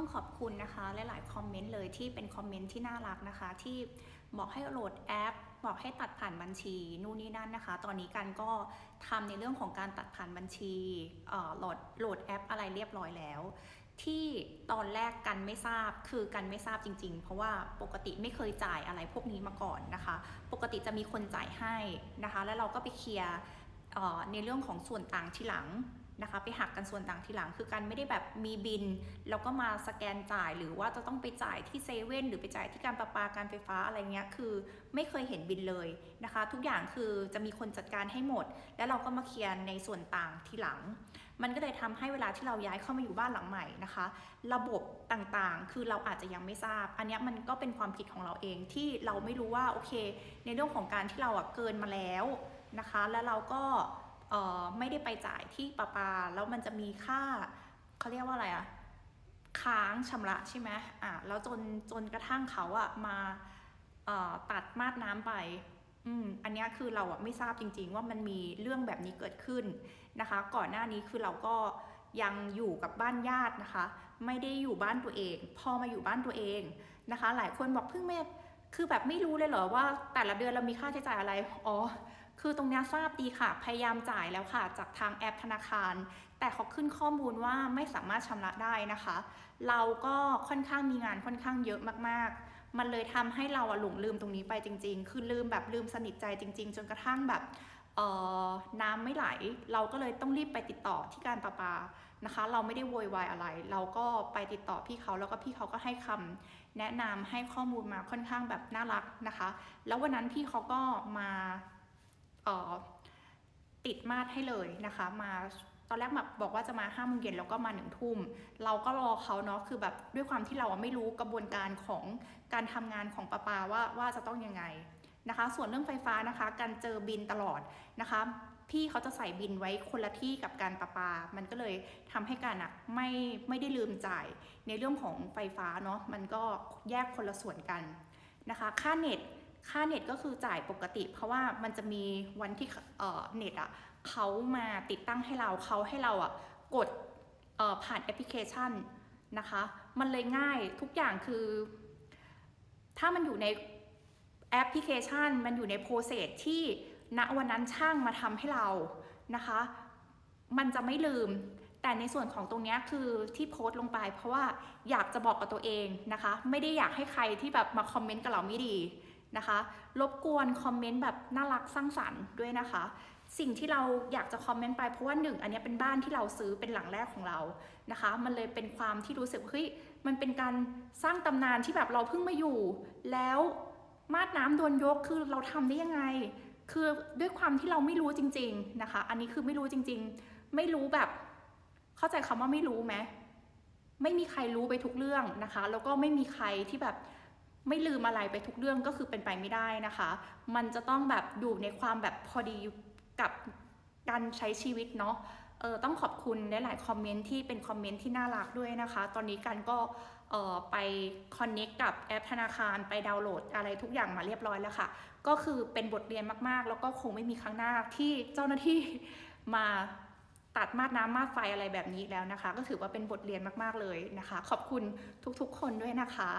ต้องขอบคุณนะคะหลายๆคอมเมนต์เลยที่เป็นคอมเมนต์ที่น่ารักนะคะ ที่บอกให้โหลดแอป บอกให้ตัดผ่านบัญชีนู่นนี่นั่นนะคะ ตอนนี้กันก็ทำในเรื่องของการตัดผ่านบัญชีโหลดโหลดแอปอะไรเรียบร้อยแล้ว ที่ตอนแรกกันไม่ทราบคือกันไม่ทราบจริง ๆ เพราะว่าปกติไม่เคยจ่ายอะไรพวกนี้มาก่อนนะคะ ปกติจะมีคนจ่ายให้นะคะ แล้วเราก็ไปเคลียร์ในเรื่องของส่วนต่างทีหลัง นะคะ ไปหักกันส่วนต่างทีหลัง คือกันไม่ได้แบบมีบิน แล้วก็มาสแกนจ่ายหรือว่าจะต้องไปจ่ายที่เซเว่นหรือไปจ่ายที่การประปาการไฟฟ้าอะไรเงี้ยคือไม่เคยเห็นบินเลยนะคะ ทุกอย่างคือจะมีคนจัดการให้หมด แล้วเราก็มาเคลียร์ในส่วนต่างทีหลัง มันก็เลยทำให้เวลาที่เราย้ายเข้ามาอยู่บ้านหลังใหม่นะคะ ระบบต่างๆ คือเราอาจจะยังไม่ทราบ อันนี้มันก็เป็นความผิดของเราเองที่เราไม่รู้ว่าโอเค ในเรื่องของการที่เราอะเกินมาแล้วนะคะ แล้วเราก็ ไม่ได้ไปจ่ายที่ประปา แล้วมันจะมีค่าเขาเรียกว่าอะไรอะค้างชำระใช่ไหมอะแล้วจนจนกระทั่งเขาอะมาเอ่อตัดมาดน้ำไปอืมอันนี้คือเราอะไม่ทราบจริง ๆ ว่ามันมีเรื่องแบบนี้เกิดขึ้นนะคะ ก่อนหน้านี้คือเราก็ยังอยู่กับบ้านญาตินะคะ ไม่ได้อยู่บ้านตัวเอง พอมาอยู่บ้านตัวเองนะคะ หลายคนบอกเพิ่งเมธคือแบบไม่รู้เลยเหรอว่าแต่ละเดือนเรามีค่าใช้จ่ายอะไร อ๋อ คือตรงนี้ทราบดีค่ะ พยายามจ่ายแล้วค่ะ จากทางแอปธนาคาร แต่เขาขึ้นข้อมูลว่าไม่สามารถชำระได้นะคะ เราก็ค่อนข้างมีงานค่อนข้างเยอะมากๆ มันเลยทำให้เราอะหลงลืมตรงนี้ไปจริง ๆ คือลืมแบบลืมสนิทใจจริง ๆ จนกระทั่งแบบเอ่อน้ำไม่ไหล เราก็เลยต้องรีบไปติดต่อที่การประปานะคะ เราไม่ได้โวยวายอะไร เราก็ไปติดต่อพี่เขาแล้วก็พี่เขาก็ให้คำแนะนำให้ข้อมูลมาค่อนข้างแบบน่ารักนะคะ แล้ววันนั้นพี่เขาก็มา ติดมาดให้เลยนะคะมาตอนแรกแบบบอกว่าจะมาห้าโมงเย็นแล้วก็มาหนึ่งทุ่ม เราก็รอเขาเนาะคือแบบด้วยความที่เราไม่รู้กระบวนการของการทำงานของปะปาว่าว่าจะต้องยังไงนะคะ ส่วนเรื่องไฟฟ้านะคะ การเจอบินตลอดนะคะ พี่เขาจะใส่บินไว้คนละที่กับการประปา มันก็เลยทำให้การอะไม่ไม่ได้ลืมจ่ายในเรื่องของไฟฟ้าเนาะมันก็แยกคนละส่วนกันนะคะ ค่าเน็ต ค่าเน็ตก็คือจ่ายปกติ เพราะว่ามันจะมีวันที่เน็ตอะเขามาติดตั้งให้เราเขาให้เราอะกดผ่านแอปพลิเคชันนะคะ มันเลยง่ายทุกอย่างคือ ถ้ามันอยู่ในแอปพลิเคชัน มันอยู่ในโปรเซสที่ณวันนั้นช่างมาทำให้เรานะคะ มันจะไม่ลืม แต่ในส่วนของตรงนี้คือที่โพสต์ลงไป เพราะว่าอยากจะบอกกับตัวเองนะคะ ไม่ได้อยากให้ใครที่แบบมาคอมเมนต์กับเราไม่ดี นะคะ รบกวนคอมเมนต์แบบน่ารักสร้างสรรค์ด้วยนะคะ สิ่งที่เราอยากจะคอมเมนต์ไปเพราะว่าหนึ่งอันนี้เป็นบ้านที่เราซื้อเป็นหลังแรกของเรานะคะ มันเลยเป็นความที่รู้สึกเฮ้ยมันเป็นการสร้างตำนานที่แบบเราเพิ่งมาอยู่ แล้วมาดน้ำโดนยกคือเราทำได้ยังไง คือด้วยความที่เราไม่รู้จริง ๆนะคะ อันนี้คือไม่รู้จริง ๆ ไม่รู้แบบ เข้าใจคำว่าไม่รู้ไหมไม่มีใครรู้ไปทุกเรื่องนะคะ แล้วก็ไม่มีใครที่แบบ ไม่ลืมอะไรไปทุกเรื่องก็คือเป็นไปไม่ได้นะคะ มันจะต้องแบบอยู่ในความแบบพอดีกับการใช้ชีวิตเนาะเออต้องขอบคุณหลายๆคอมเมนต์ที่เป็นคอมเมนต์ที่น่ารักด้วยนะคะ ตอนนี้กันก็เออไปคอนเน็กกับแอปธนาคารไปดาวน์โหลดอะไรทุกอย่างมาเรียบร้อยแล้วค่ะ ก็คือเป็นบทเรียนมากๆ แล้วก็คงไม่มีครั้งหน้าที่เจ้าหน้าที่มาตัดมาดน้ำมาดไฟอะไรแบบนี้แล้วนะคะ ก็ถือว่าเป็นบทเรียนมากๆเลยนะคะ ขอบคุณทุกๆ คนด้วยนะคะ